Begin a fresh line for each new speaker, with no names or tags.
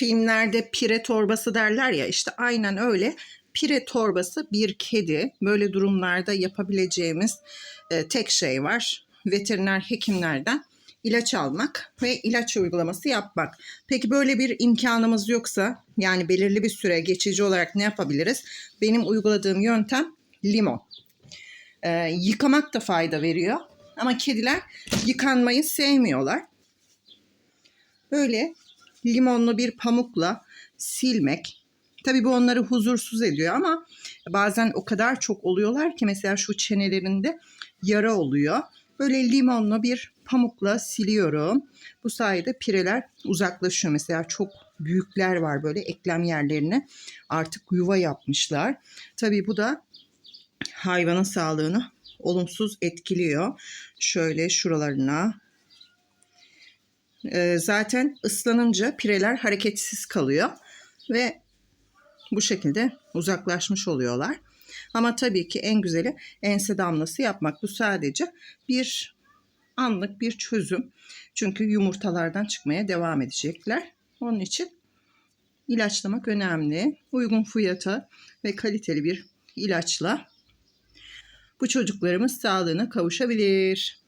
filmlerde pire torbası derler ya işte aynen öyle pire torbası bir kedi. Böyle durumlarda yapabileceğimiz e, tek şey var. Veteriner hekimlerden ilaç almak ve ilaç uygulaması yapmak. Peki böyle bir imkanımız yoksa yani belirli bir süre geçici olarak ne yapabiliriz? Benim uyguladığım yöntem limon. Ee, yıkamak da fayda veriyor. Ama kediler yıkanmayı sevmiyorlar. Böyle limonlu bir pamukla silmek. Tabii bu onları huzursuz ediyor ama bazen o kadar çok oluyorlar ki mesela şu çenelerinde yara oluyor. Böyle limonlu bir pamukla siliyorum. Bu sayede pireler uzaklaşıyor. Mesela çok büyükler var böyle eklem yerlerine artık yuva yapmışlar. Tabii bu da hayvanın sağlığını olumsuz etkiliyor. Şöyle şuralarına. Ee, zaten ıslanınca pireler hareketsiz kalıyor ve bu şekilde uzaklaşmış oluyorlar. Ama tabii ki en güzeli ense damlası yapmak. Bu sadece bir anlık bir çözüm. Çünkü yumurtalardan çıkmaya devam edecekler. Onun için ilaçlamak önemli. Uygun fiyata ve kaliteli bir ilaçla bu çocuklarımız sağlığına kavuşabilir.